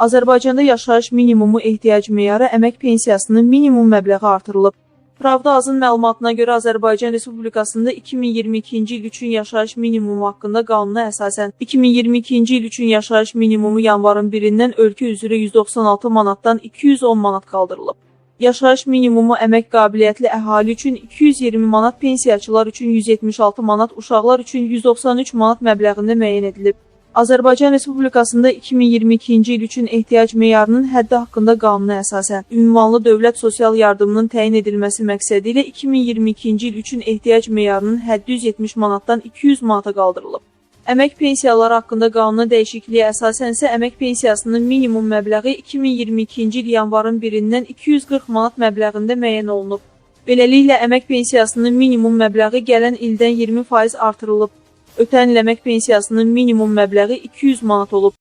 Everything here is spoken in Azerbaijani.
Azərbaycanda yaşayış minimumu ehtiyac meyarı əmək pensiyasının minimum məbləği artırılıb. Pravda azın məlumatına görə Azərbaycan Respublikasında 2022-ci il üçün yaşayış minimumu haqqında qanuna əsasən 2022-ci il üçün yaşayış minimumu yanvarın 1-dən ölkə üzrə 196 manatdan 210 manat qaldırılıb. Yaşayış minimumu əmək qabiliyyətli əhali üçün 220 manat, pensiyaçılar üçün 176 manat, uşaqlar üçün 193 manat məbləğində müəyyən edilib. Azərbaycan Respublikasında 2022-ci il üçün ehtiyac meyarının həddi haqqında qanuna əsasən ünvanlı dövlət sosial yardımının təyin edilməsi məqsədi ilə 2022-ci il üçün ehtiyac meyarının həddi 170 manatdan 200 manata qaldırılıb. Əmək pensiyaları haqqında qanuna dəyişikliyə əsasən isə əmək pensiyasının minimum məbləği 2022-ci il yanvarın 1-dən 240 manat məbləğində müəyyən olunub. Beləliklə, əmək pensiyasının minimum məbləği gələn ildən 20% artırılıb. Ötən il əmək pensiyasının minimum məbləği 200 manat olub.